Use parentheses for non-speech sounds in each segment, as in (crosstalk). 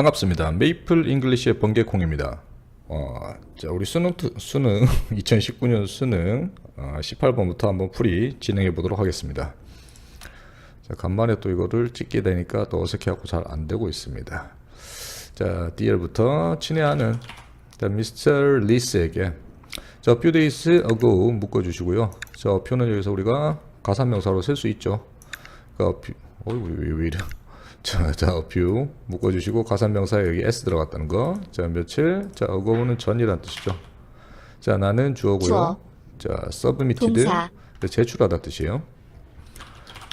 반갑습니다. 메이플 잉글리시의 번개콩입니다. 어, 자, 우리 수능, 투- 수능 (laughs) 2019년 수능 어, 18번부터 한번 풀이 진행해 보도록 하겠습니다. 자, 간만에 또 이거를 찍게 되니까 또 어색해갖고 잘 안 되고 있습니다. 자, DL부터 친애하는 자, 미스터 리스에게 자, few days ago 묶어주시고요. 자, 표는 여기서 우리가 가산명사로 쓸 수 있죠. 그, 뷰- 어이구, 왜, 왜 이래. 자, 자, 뷰 묶어주시고 가산명사에 여기 s 들어갔다는 거. 자, 며칠. 자, ago는 전이란 뜻이죠. 자, 나는 주어고요. 주어. 자, submitted. 동사. 네, 제출하다 뜻이에요.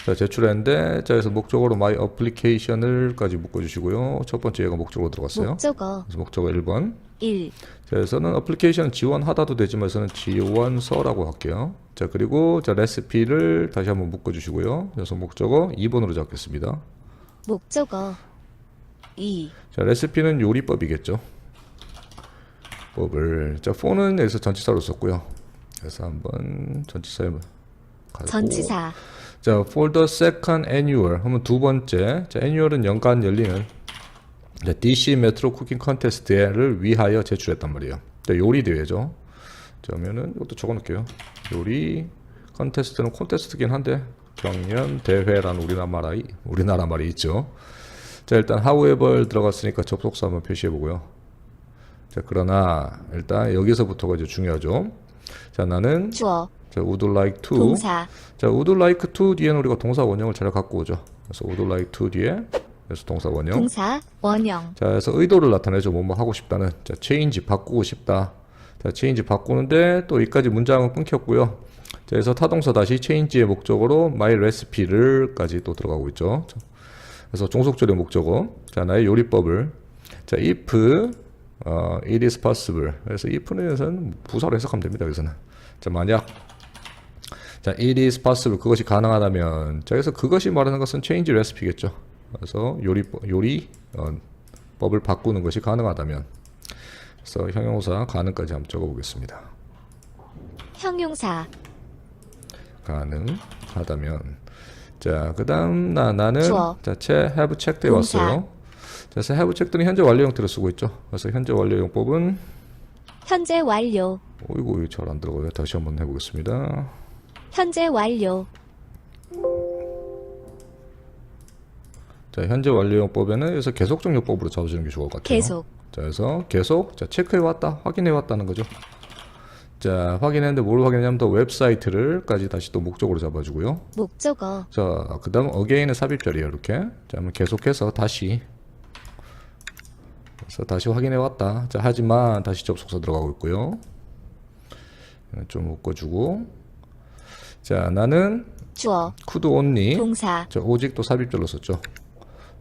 자, 제출했는데, 자, 그래서 목적어로 my application을까지 묶어주시고요. 첫 번째 얘가 목적어로 들어갔어요. 목적어 그래서 목적어 1번. 1. 자, 여기서는 어플리케이션 지원하다도 되지만 여기서는 지원서라고 할게요. 자, 그리고 자, 레시피를 다시 한번 묶어주시고요. 그래서 목적어 2번으로 잡겠습니다. 목적어 2. 자, 레시피는 요리법이겠죠. 법을. 자, 폰은 여기서 전치사로 썼고요. 그래서 한번 전치사에 가고. 전치사 자, for the second annual 하면 두 번째. 자, annual은 연간 열리는 자, DC 메트로 쿠킹 컨테스트를 위하여 제출했단 말이에요. 자, 요리 대회죠. 자, 그러면은 이것도 적어 놓을게요. 요리 컨테스트는 콘테스트긴 한데 경연 대회라는 우리나라 말이 우리나라 말이 있죠. 자, 일단 however 들어갔으니까 접속사 한번 표시해 보고요. 자, 그러나 일단 여기서부터가 이제 중요하죠. 자, 나는 주어 자, would like to 동사 자, would like to 뒤에는 우리가 동사 원형을 잘 갖고 오죠. 그래서 would like to 뒤에 그래서 동사 원형. 동사 원형 자, 그래서 의도를 나타내죠. 뭐뭐 하고 싶다는. 자, change 바꾸고 싶다. 자, change 바꾸는데 또 여기까지 문장은 끊겼고요. 자, 그래서 타동사 다시 change의 목적으로 my recipe를까지 또 들어가고 있죠. 자, 그래서 종속절의 목적어. 자, 나의 요리법을. 자, if 어, it is possible. 그래서 if는 부사로 해석하면 됩니다. 여기서는. 자, 만약 자, it is possible. 그것이 가능하다면. 자, 그래서 그것이 말하는 것은 change recipe겠죠. 그래서 요리 요리 어, 법을 바꾸는 것이 가능하다면. 그래서 형용사 가능까지 한번 적어 보겠습니다. 형용사 가능하다면. 자, 그 다음 나 나는. 자, 채 have checked. 왔어요. 자, 그래서 have checked는 현재 완료 형태로 쓰고 있죠. 그래서 현재 완료 용법은 현재 완료 어이구 잘 안 들어가요. 다시 한번 해보겠습니다. 현재 완료 자, 현재 완료 용법에는 그래서 계속적 용법으로 잡아주는 게 좋을 것 같아요. 계속 자, 그래서 계속 자 체크해 왔다, 확인해 왔다는 거죠. 자, 확인했는데 뭘 확인했냐면 더 웹사이트를까지 다시 또 목적으로 잡아주고요. 목적어 자, 그 다음 again은 삽입절이에요, 이렇게. 자, 그러면 계속해서 다시 그래서 다시 확인해 왔다. 자, 하지만 다시 접속사 들어가고 있고요. 좀 묶어주고. 자, 나는 주어 could only 동사 자, 오직 또 삽입절로 썼죠.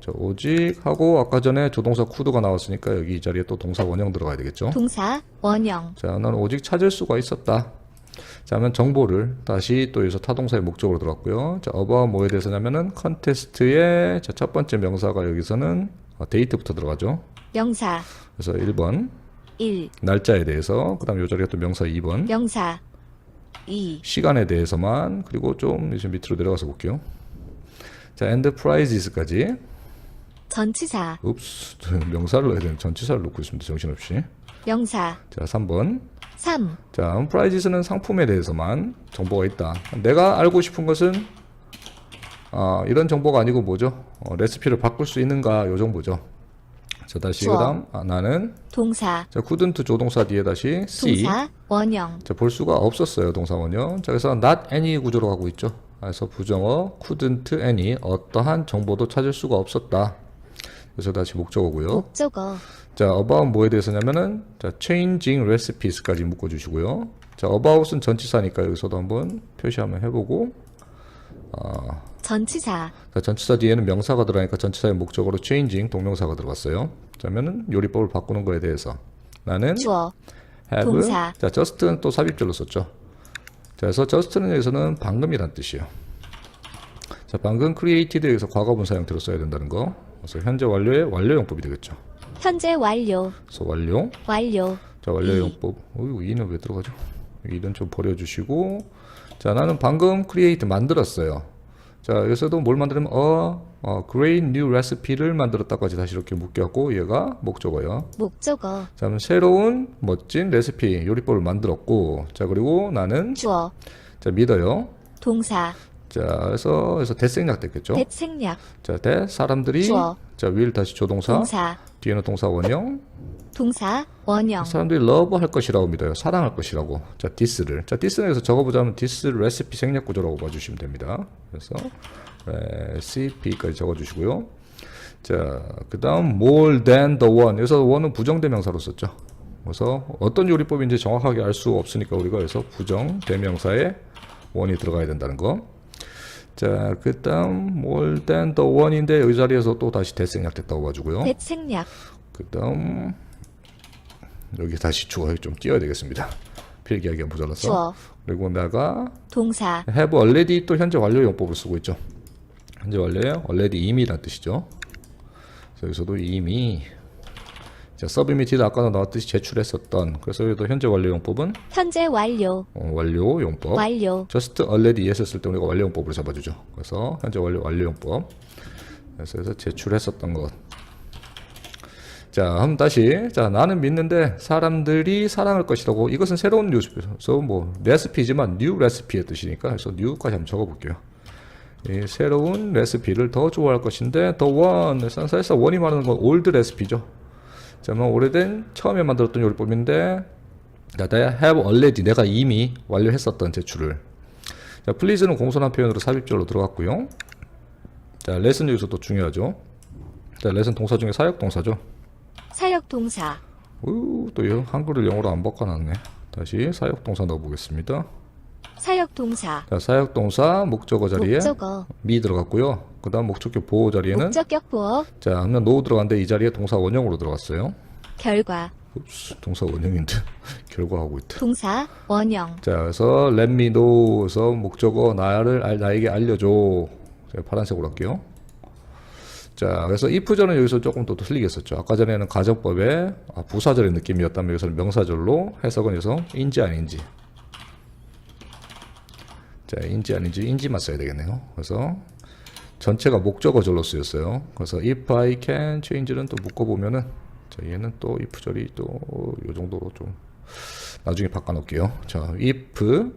자, 오직 하고 아까 전에 조동사 could가 나왔으니까 여기 이 자리에 또 동사 원형 들어가야 되겠죠. 동사 원형 자, 나는 오직 찾을 수가 있었다. 자, 하면 정보를 다시 또 여기서 타동사의 목적으로 들어갔고요. 자, about 뭐에 대해서냐면은 컨테스트의 자, 첫 번째 명사가 여기서는 어, 데이트부터 들어가죠. 명사 그래서 1번 1 날짜에 대해서 그다음 요 자리가 또 명사 2번 명사 2 시간에 대해서만 그리고 좀 이제 밑으로 내려가서 볼게요. 자, enterprises까지 전치사 읍스 명사를 넣어야 되는 전치사를 놓고 있습니다. 정신없이. 명사 자, 3번 3 자, 프라이즈는 상품에 대해서만 정보가 있다. 내가 알고 싶은 것은 아, 이런 정보가 아니고 뭐죠? 어, 레시피를 바꿀 수 있는가 요 정보죠. 자, 다시 주어. 그다음 아, 나는 동사 자, couldn't 조동사 뒤에 다시 see 동사 원형 자, 볼 수가 없었어요. 동사원요. 자, 그래서 not any 구조로 가고 있죠. 그래서 부정어 couldn't any 어떠한 정보도 찾을 수가 없었다. 그래서 다시 목적어고요. 목적어 자, about 뭐에 대해서냐면은 자, changing recipes까지 묶어 주시고요. 자, about은 전치사니까 여기서도 한번 표시 한번 해 보고 전치사 자, 전치사 뒤에는 명사가 들어가니까 전치사의 목적으로 changing 동명사가 들어갔어요. 자면은 요리법을 바꾸는 거에 대해서 나는 주어 have 동사. 자, just는 또 삽입절로 썼죠. 자, 그래서 just는 여기서는 방금이란 뜻이에요. 자, 방금 created 여기서 과거분사 형태로 써야 된다는 거. 그래서 현재 완료의 완료용법이 되겠죠. 현재 완료 그래서 완료. 완료 자, 완료용법. 어이구, 이는 왜 들어가죠? 이는 좀 버려주시고. 자, 나는 방금 create 만들었어요. 자, 여기서도 뭘 만들면 어, 어 great new recipe를 만들었다까지 다시 이렇게 묶였고 얘가 목적어요. 목적어, 자, 그럼 새로운 멋진 레시피 요리법을 만들었고 자, 그리고 나는 주어, 자, 믿어요. 동사, 자, 그래서 그래서 대생략 됐겠죠. 대생략, 자, 대 사람들이 주어. 자, will 다시 조동사, 동사, 뒤에는 동사 원형. 동사, 원형, 사람들이 love 할 것이라고 믿어요. 사랑할 것이라고. 자, this를. 자, this는 여기서 적어 보자면 this 레시피 생략 구조라고 봐 주시면 됩니다. 그래서 recipe까지 적어 주시고요. 자, 그 다음 more than the one. 여기서 one은 부정대명사로 썼죠. 그래서 어떤 요리법인지 정확하게 알 수 없으니까 우리가 여기서 부정 대명사에 one이 들어가야 된다는 거. 자, 그 다음 more than the one인데 이 자리에서 또 다시 대생략됐다고 봐주고요. 대생략, 그 다음 여기 다시 주어 좀 띄워야 되겠습니다. 필기하기가 모자라서 주어, 그리고 내가 동사, have already 또 현재 완료 용법을 쓰고 있죠. 현재 완료예요. already 이미란 뜻이죠. 여기서도 이미 자, submitted 아까도 나왔듯이 제출했었던 그래서 여기도 현재 완료 용법은 현재 완료, 어, 완료 용법 완료, just already 했었을 때 우리가 완료 용법으로 잡아주죠. 그래서 현재 완료 완료 용법. 그래서 여기서 제출했었던 것. 자, 한번 다시. 자, 나는 믿는데 사람들이 사랑할 것이라고. 이것은 새로운 뉴스에서 뭐 레시피지만 뉴 레시피의 뜻이니까 그래서 뉴까지 한번 적어볼게요. 이 새로운 레시피를 더 좋아할 것인데 the one. 사실상 원이 말하는 건 올드 레시피죠. 자, 뭐 오래된 처음에 만들었던 요리법인데 자, I have already 내가 이미 완료했었던 제출을. 자, please는 공손한 표현으로 삽입절로 들어갔고요. 자, lesson 여기서 또 중요하죠. 자, lesson 동사 중에 사역 동사죠. 사역 동사, 우, 또 여- 한글을 영어로 안 바꿔놨네. 다시 사역 동사 넣어보겠습니다. 사역 동사, 자, 사역 동사 목적어 자리에 목적어, 미 들어갔고요. 그 다음 목적격 보호 자리에는 목적격 보어, 자, 하면 no 들어갔는데 이 자리에 동사 원형으로 들어갔어요. 결과, 읍스, 동사 원형인데 (laughs) 결과하고 있다. 동사, 원형, 자, 그래서 let me know에서 목적어 나를 알- 나에게 알려줘. 제가 파란색으로 할게요. 자, 그래서 if절은 여기서 조금 더 틀리겠었죠. 아까 전에는 가정법의 아, 부사절의 느낌이었다면 여기서는 명사절로 해석은 여기서 인지 아닌지. 자, 인지 아닌지 인지만 써야 되겠네요. 그래서 전체가 목적어절로 쓰였어요. 그래서 if I can change는 또 묶어보면은 자, 얘는 또 if절이 또이 정도로 좀 나중에 바꿔놓을게요. 자, if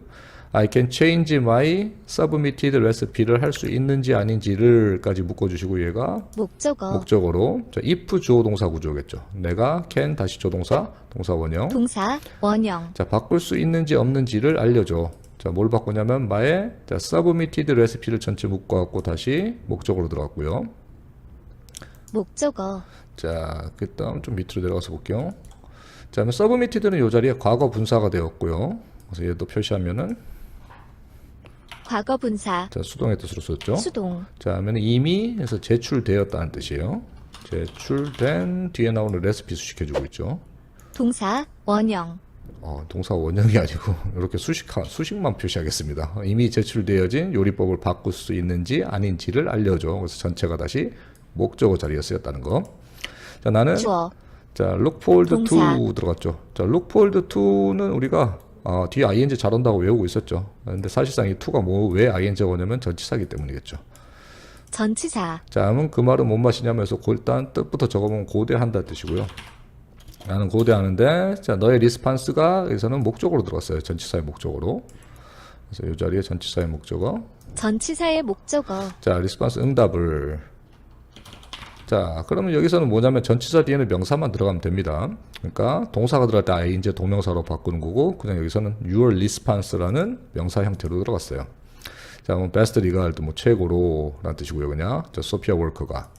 I can change my submitted recipe를 할 수 있는지 아닌지를까지 묶어주시고 얘가 목적어, 목적어로 자, if 주어 동사 구조겠죠. 내가 can 다시 조동사 동사 원형. 동사, 원형, 자, 바꿀 수 있는지 없는지를 알려줘. 자, 뭘 바꾸냐면 my 자, submitted recipe를 전체 묶어갖고 다시 목적으로 들어갔고요. 목적어, 자, 그 다음 좀 밑으로 내려가서 볼게요. 자, 그러면 submitted는 이 자리에 과거 분사가 되었고요. 그래서 얘도 표시하면은 과거 분사, 자, 수동의 뜻으로 썼죠. 수동, 자, 하면 이미 해서 제출되었다는 뜻이에요. 제출된 뒤에 나오는 레시피 수식해주고 있죠. 동사, 원형, 어, 동사 원형이 아니고 (laughs) 이렇게 수식 수식만 표시하겠습니다. 이미 제출되어진 요리법을 바꿀 수 있는지 아닌지를 알려줘. 그래서 전체가 다시 목적어 자리에 쓰였다는 거. 자, 나는 주어, 자, look forward to 들어갔죠. 자, look forward to는 우리가 아, 뒤에 ing 잘 온다고 외우고 있었죠. 근데 사실상 이 to가 뭐 왜 ing가 오냐면 전치사기 때문이겠죠. 전치사, 자, 그러면 그 말은 뭔 맛이냐면서 일단 뜻부터 적어보면 고대한다 뜻이고요. 나는 고대하는데 자, 너의 리스판스가 여기서는 목적으로 들어갔어요. 전치사의 목적으로. 그래서 이 자리에 전치사의 목적어. 전치사의 목적어, 자, 리스판스 응답을. 자, 그러면 여기서는 뭐냐면 전치사 뒤에는 명사만 들어가면 됩니다. 그러니까 동사가 들어갈 때 아예 이제 동명사로 바꾸는 거고, 그냥 여기서는 your response라는 명사 형태로 들어갔어요. 자, 그럼 best regard, 뭐 최고로 라는 뜻이고요, 그냥. 자, 소피아 월커가.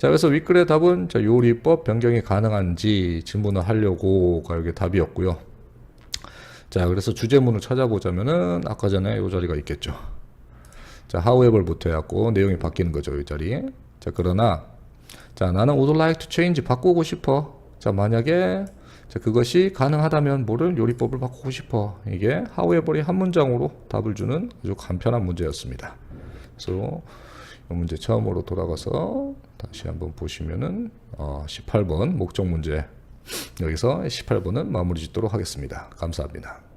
자, 그래서 윗글의 답은 자, 요리법 변경이 가능한지 질문을 하려고가 여기 답이었고요. 자, 그래서 주제문을 찾아보자면은 아까 전에 이 자리가 있겠죠. 자, however부터 해갖고 내용이 바뀌는 거죠, 이 자리에. 자, 그러나, 자, 나는 would like to change, 바꾸고 싶어. 자, 만약에, 자, 그것이 가능하다면 뭐를 요리법을 바꾸고 싶어. 이게 however이 한 문장으로 답을 주는 아주 간편한 문제였습니다. 그래서 이 문제 처음으로 돌아가서 다시 한번 보시면은, 어, 18번 목적 문제. 여기서 18번은 마무리 짓도록 하겠습니다. 감사합니다.